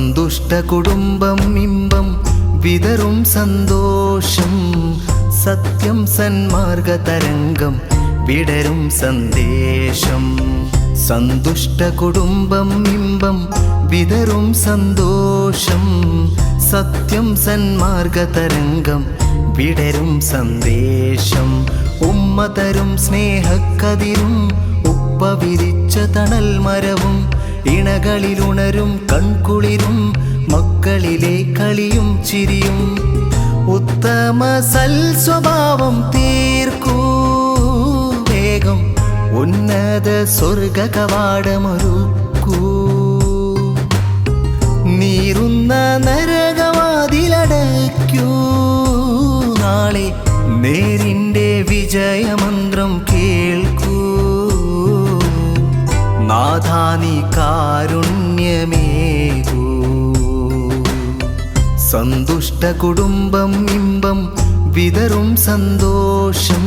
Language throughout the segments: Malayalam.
സന്തുഷ്ടകുടുംബം ഇമ്പം വിതറും സന്തോഷം. സത്യം സന്മാർഗ തരംഗം വിടരും സന്ദേശം. സന്തുഷ്ട കുടുംബം ഇമ്പം വിതറും സന്തോഷം. സത്യം സന്മാർഗ തരംഗം വിടരും സന്ദേശം. ഉമ്മ തരും സ്നേഹക്കതിരും ഉപ്പ വിരിച്ച തണൽ മരവും ഇണകളിലുണരും കൺകുളിരും മക്കളിലെ കളിയും ചിരിയും. ഉത്തമ സൽസ്വഭാവം തീർക്കൂ. വേഗം ഉന്നത സ്വർഗ കവാടമൊരുക്കൂ നീറുന്ന നരകവാതിലടയ്ക്കൂ. നാളെ നേരിന്റെ വിജയമന്ത്രം നാഥാനി കാരുണ്യമേകൂ. സന്തുഷ്ട കുടുംബം ഇമ്പം വിതറും സന്തോഷം.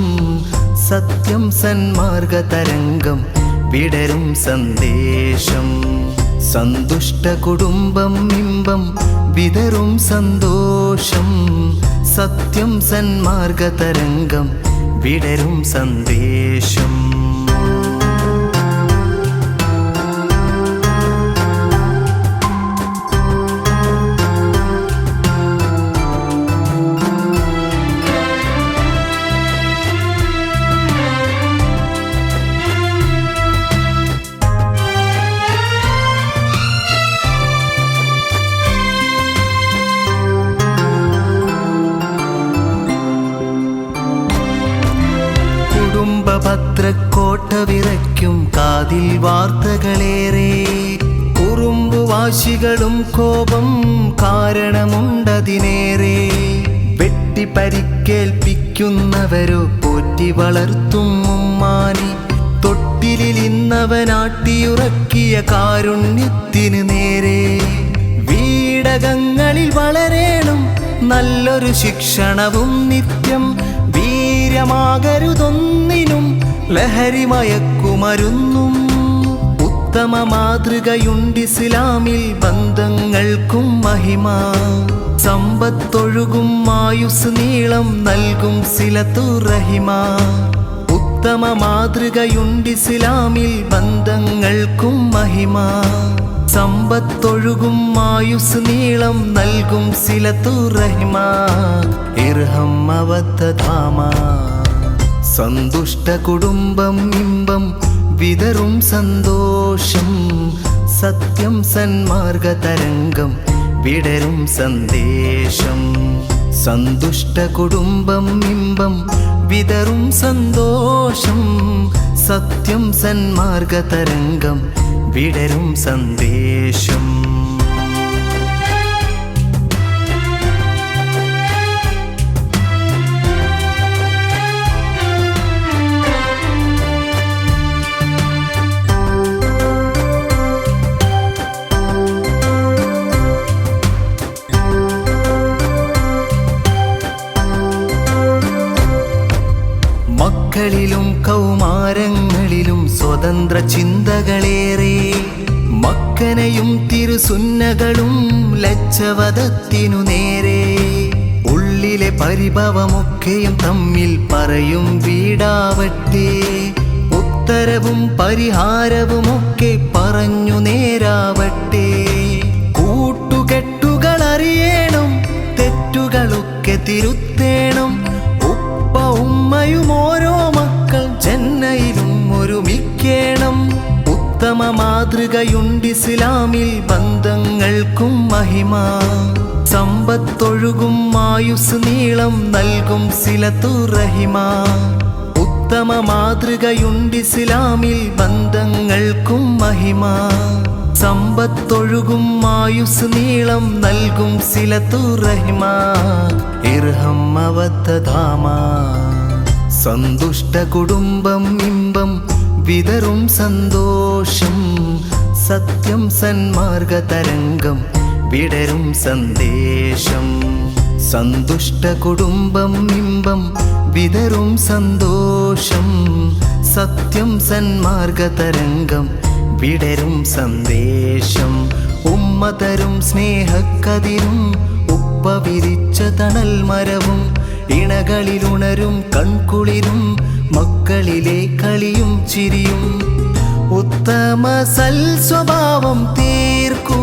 സത്യം സന്മാർഗ തരംഗം വിടരും സന്ദേശം. സന്തുഷ്ട കുടുംബം ഇമ്പം വിതറും സന്തോഷം. സത്യം സന്മാർഗ തരംഗം വിടരും സന്ദേശം. കുടുംബഭദ്രക്കോട്ട വിറയ്ക്കും കാതിൽ വാർത്തകളേറെ. കുറുമ്പുവാശികളും കോപം കാരണമുണ്ടതിനേറെ. വെട്ടി പരിക്കേൽപ്പിക്കുന്നവരോ പോറ്റി വളർത്തും ഉമ്മാനി. തൊട്ടിലിൽ ഇന്നവനാട്ടിയുറക്കിയ കാരുണ്യത്തിന് നേരെ. വീടകങ്ങളിൽ വളരേണം നല്ലൊരു ശിക്ഷണവും നിത്യം വീര്യമാകരുതൊന്നിനും ലഹരി മയക്കുമരുന്നും ഉത്തമ മാതൃകയുണ്ടിസ്ലാമിൽ ബന്ധങ്ങൾക്കും മഹിമ. സമ്പത്തൊഴുകും ആയുസ് നീളം നൽകും സിലത്തുറഹിമ. ഉത്തമ മാതൃകയുണ്ടിസ്ലാമിൽ ബന്ധങ്ങൾക്കും മഹിമ. സമ്പത്തൊഴുകും ആയുസ് നീളം നൽകും സിലത്തുറഹിമ ഇർഹം അവത്തധാമ സന്തുഷ്ട കുടുംബം ഇമ്പം വിതറും സന്തോഷം. സത്യം സന്മാർഗ തരംഗം വിടരും സന്ദേശം. സന്തുഷ്ട കുടുംബം ഇമ്പം വിതറും സന്തോഷം. സത്യം സന്മാർഗ തരംഗം വിടരും സന്ദേശം. മക്കളിലും കൗമാരങ്ങളിലും സ്വതന്ത്ര ചിന്തകളേറെ. മക്കനയും തിരുസുന്നകളും ലച്ചവതത്തിനു നേരെ. ഉള്ളിലെ പരിഭവമൊക്കെയും തമ്മിൽ പറയും വീടാവട്ടെ. ഉത്തരവും പരിഹാരവുമൊക്കെ പറഞ്ഞു നേരാവട്ടെ. കൂട്ടുകെട്ടുകൾ അറിയണം തെറ്റുകളൊക്കെ തിരുത്തേണം. ഉപ്പ ഉമ്മയുമോ ഒരു ഒരുമിക്കേണം ഉത്തമ മാതൃകയുണ്ട് ഇസ്ലാമിൽ ബന്ധങ്ങൾക്കും മഹിമ. സമ്പത്തൊഴുകും ആയുസ് നീളം നൽകും സിലത്തുറഹിമ. ഉത്തമ മാതൃകയുണ്ട് ഇസ്ലാമിൽ ബന്ധങ്ങൾക്കും മഹിമ. സമ്പത്തൊഴുകും ആയുസ് നീളം നൽകും സിലത്തുറഹിമ. ഇർഹം അവത്തധാമ സന്തുഷ്ട കുടുംബം ഇമ്പം വിതറും സന്തോഷം. സത്യം സന്മാർഗ തരംഗം വിടരും സന്ദേശം. സന്തുഷ്ട കുടുംബം ഇമ്പം വിതറും സന്തോഷം. സത്യം സന്മാർഗ തരംഗം വിടരും സന്ദേശം. ഉമ്മ തരും സ്നേഹക്കതിരും ഉപ്പ വിരിച്ച തണൽ മരവും ഇണകളിലുണരും കൺകുളിരും മക്കളിലെ കളിയും ചിരിയും. ഉത്തമ സൽസ്വഭാവം തീർക്കൂ.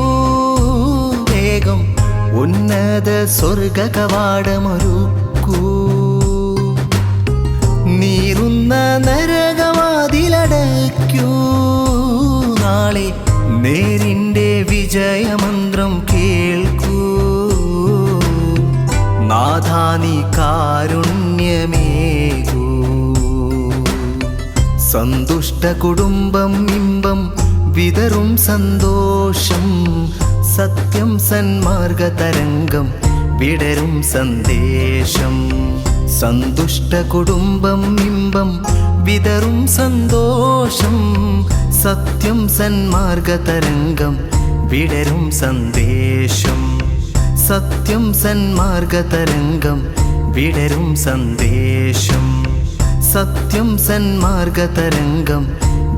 വേഗം ഉന്നത സ്വർഗ കവാടമൊരുക്കൂ നീറുന്ന നരകവാതിലടയ്ക്കൂ. നാളെ നേരിന്റെ വിജയമന്ത്രം കാരുണ്യമേകൂ. സന്തുഷ്ട കുടുംബം ഇമ്പം വിതറും സന്തോഷം. സത്യം സന്മാർഗ തരംഗം വിടരും സന്ദേശം. സന്തുഷ്ട കുടുംബം ഇമ്പം വിതറും സന്തോഷം. സത്യം സന്മാർഗ തരംഗം വിടരും സന്ദേശം. സത്യം സന്മാർഗ തരംഗം വിടരും സന്ദേശം. സത്യം സന്മാർഗ തരംഗം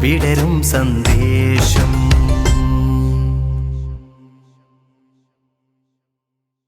വിടരും സന്ദേശം.